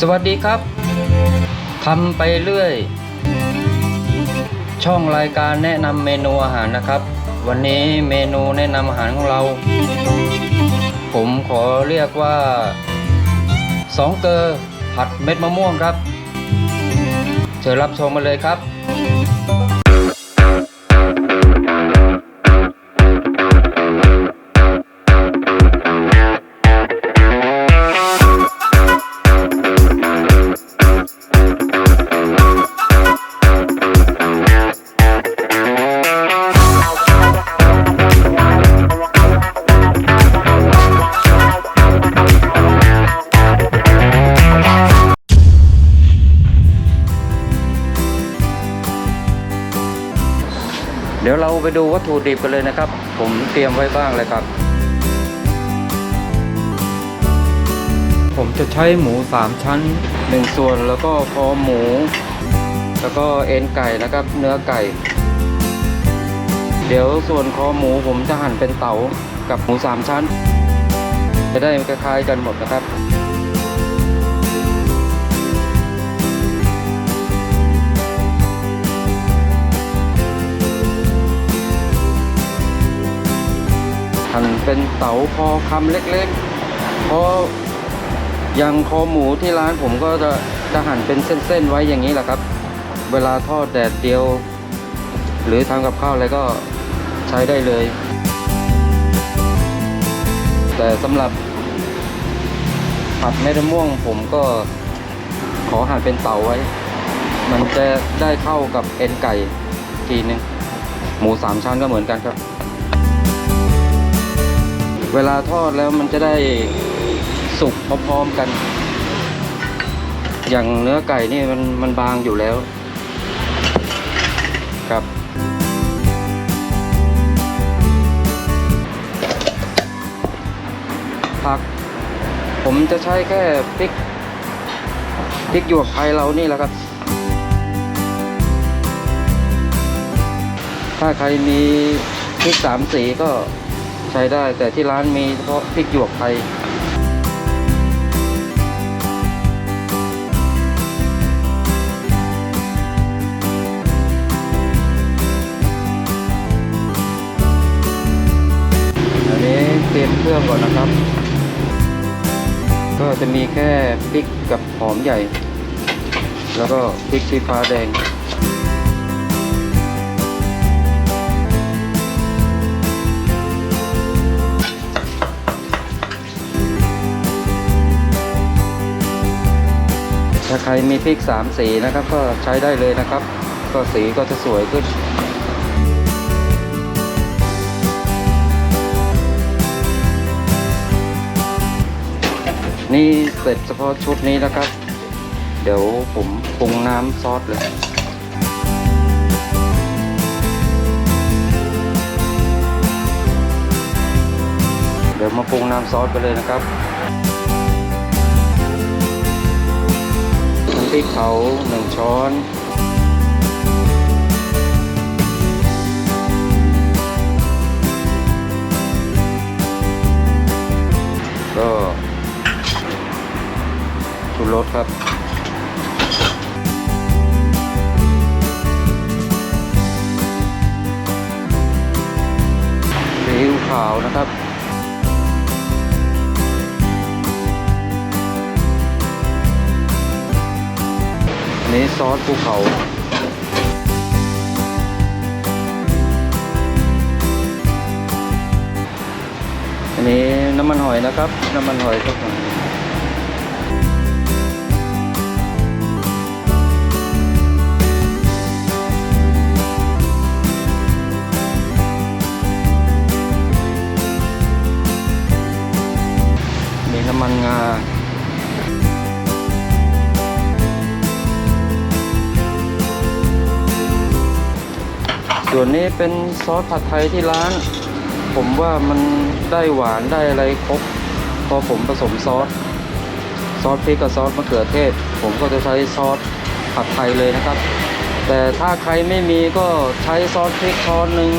สวัสดีครับทำไปเรื่อย ช่องรายการแนะนำเมนูอาหารนะครับ วันนี้เมนูแนะนำอาหารของเรา ผมขอเรียกว่าสองเกอผัดเม็ดมะม่วงครับ เชิญรับชมมาเลยครับ ไปดูวัตถุดิบกันเลยนะครับ ผมเตรียมไว้บ้างเลยครับ ผมจะใช้หมูสามชั้นหนึ่งส่วนแล้วก็คอหมู แล้วก็เอ็นไก่นะครับเนื้อไก่ เดี๋ยวส่วนคอหมูผมจะหั่นเป็นเต๋ากับหมูสามชั้น จะได้คล้ายๆกันหมดนะครับ เป็นเต๋าพอคำเล็กๆ เพราะอย่างคอหมูที่ร้านผมก็จะจะหั่นเป็นเส้นๆไว้อย่างนี้แหละครับ เวลาทอดแดดเดียว หรือทำกับข้าวอะไรก็ใช้ได้เลย แต่สำหรับผัดเม็ดมะม่วงผมก็ขอหั่นเป็นเต๋าไว้ มันจะได้เข้ากับเอ็นไก่ทีนึง หมูสามชั้นก็เหมือนกันครับ เวลาทอดแล้วมันจะได้สุกพร้อมๆกัน อย่างเนื้อไก่นี่มันมันบางอยู่แล้วครับผัก ผมจะใช้แค่พริกพริกหยวกไทยเรานี่แหละครับ ถ้าใครมีพริกสามสีก็ ใช้ได้แต่ที่ร้านมีเฉพาะพริกหยวกไทยอันนี้เตรียมเครื่องก่อนนะครับ ก็จะมีแค่พริกกับหอมใหญ่ แล้วก็พริกชี้ฟ้าแดง ถ้าใครมีพริกสามสีนะครับ ก็ใช้ได้เลยนะครับ ก็สีก็จะสวยขึ้นนี่เสร็จเฉพาะชุดนี้นะครับ เดี๋ยวผมปรุงน้ำซอสเลย เดี๋ยวมาปรุงน้ำซอสกันเลยนะครับ พริกเผาหนึ่งช้อนก็ชูรสครับ ซีอิ๊วขาวนะครับ นี้ซอสภูเขาอันนี้น้ำมันหอยนะครับ น้ำมันหอยสักหน่อยมีน้ำมันงา ส่วนนี้เป็นซอสผัดไทยที่ร้าน ผมว่ามันได้หวานได้อะไรครบ พอผมผสมซอส ซอสพริกกับซอสมะเขือเทศ ผมก็จะใช้ซอสผัดไทยเลยนะครับ แต่ถ้าใครไม่มีก็ใช้ซอสพริกช้อนหนึ่ง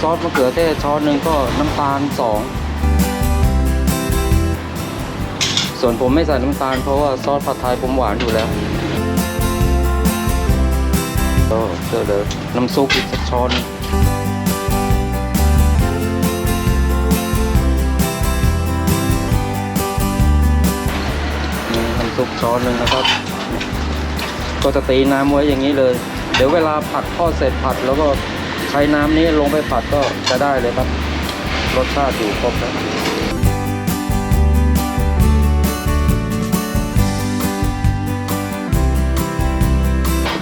ซอสมะเขือเทศช้อนหนึ่งก็น้ำตาลสองส่วนผมไม่ใส่น้ำตาลเพราะว่าซอสผัดไทยผมหวานอยู่แล้ว ก็เจอน้ำซุปอีกสักช้อนมีน้ำซุปช้อนหนึ่งนะครับ ก็จะตีน้ำไว้อย่างนี้เลย เดี๋ยวเวลาผัดทอดเสร็จผัดแล้วก็ใช้น้ำนี้ลงไปผัดก็จะได้เลยครับ รสชาติอยู่ครบแล้ว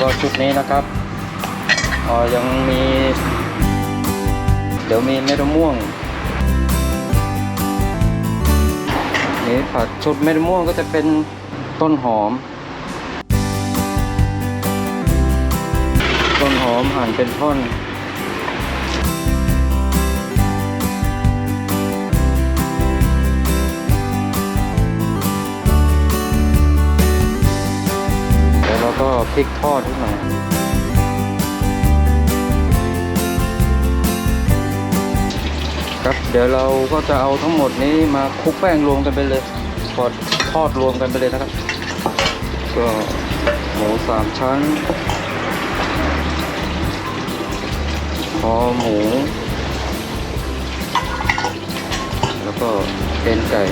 ก็ชุดนี้นะครับ อ่อยังมี เดี๋ยวมีเม็ดมะม่วงนี่ผัดชุดเม็ดมะม่วงก็จะเป็นต้นหอม ต้นหอมหั่นเป็นท่อนแล้วเราก็พริกทอดนิดหน่อย ครับเดี๋ยวเราก็จะเอาทั้งหมดนี้มาคลุกแป้งรวมกันไปเลยทอดทอดรวมกันไปเลยนะครับ ก็หมูสามชั้นคอหมู แล้วก็เอ็นไก่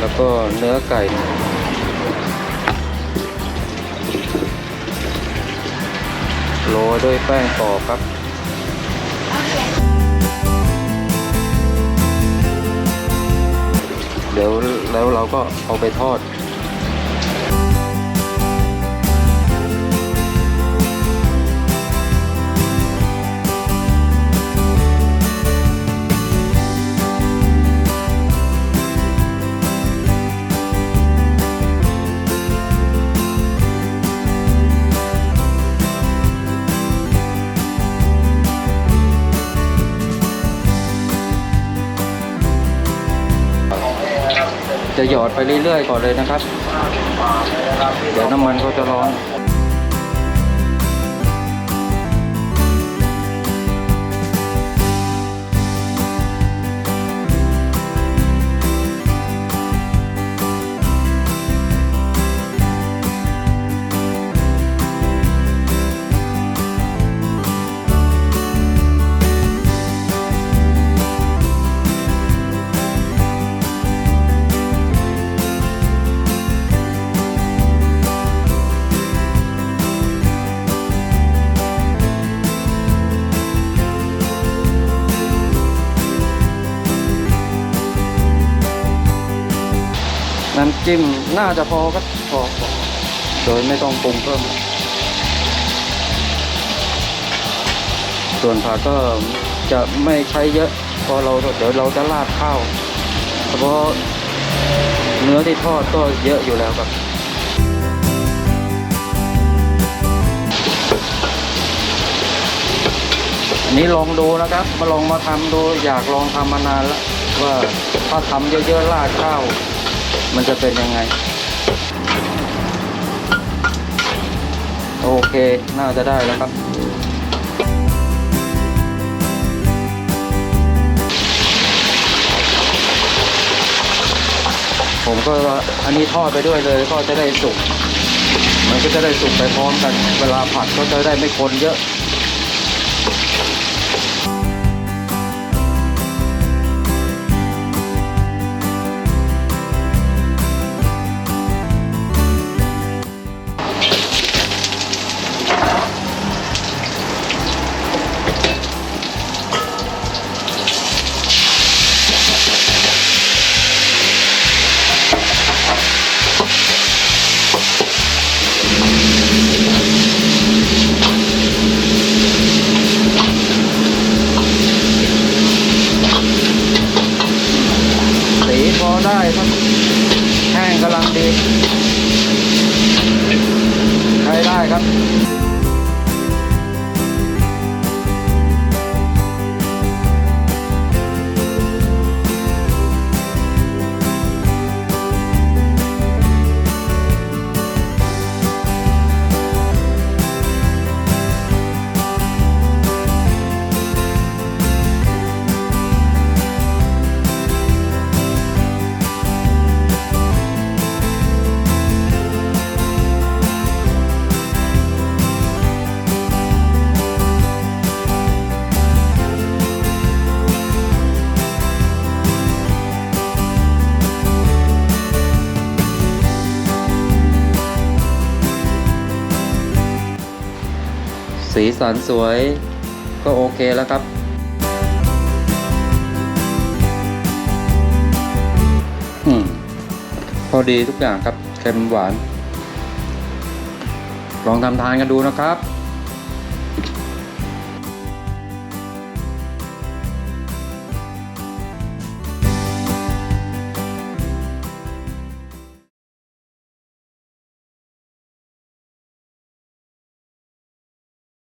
แล้วก็เนื้อไก่โรยด้วยแป้งกรอบครับ เดี๋ยวแล้วเราก็เอาไปทอด จะหยอดไปเรื่อยๆก่อนเลยนะครับ เดี๋ยวน้ำมันก็จะร้อน จิ้มน่าจะพอครับพอพอโดยไม่ต้องปรุงเพิ่ม ส่วนผักก็จะไม่ใช้เยอะพราะเราเดี๋ยวเราจะราดข้าวเฉพาะเนื้อที่ทอดก็เยอะอยู่แล้วครับอันนี้ลองดูนะครับ มาลองมาทำดูอยากลองทำมานานแล้วว่าถ้าทำเยอะๆราดข้าว มันจะเป็นยังไง โอเค น่าจะได้แล้วครับ ผมก็อันนี้ทอดไปด้วยเลยก็จะได้สุก มันก็จะได้สุกไปพร้อมกัน เวลาผัดก็จะได้ไม่คนเยอะ มันแห้งกำลังดี ใช้ได้ครับ สีสันสวยก็โอเคแล้วครับ อืม พอดีทุกอย่างครับ เค็มหวาน ลองทำทานกันดูนะครับ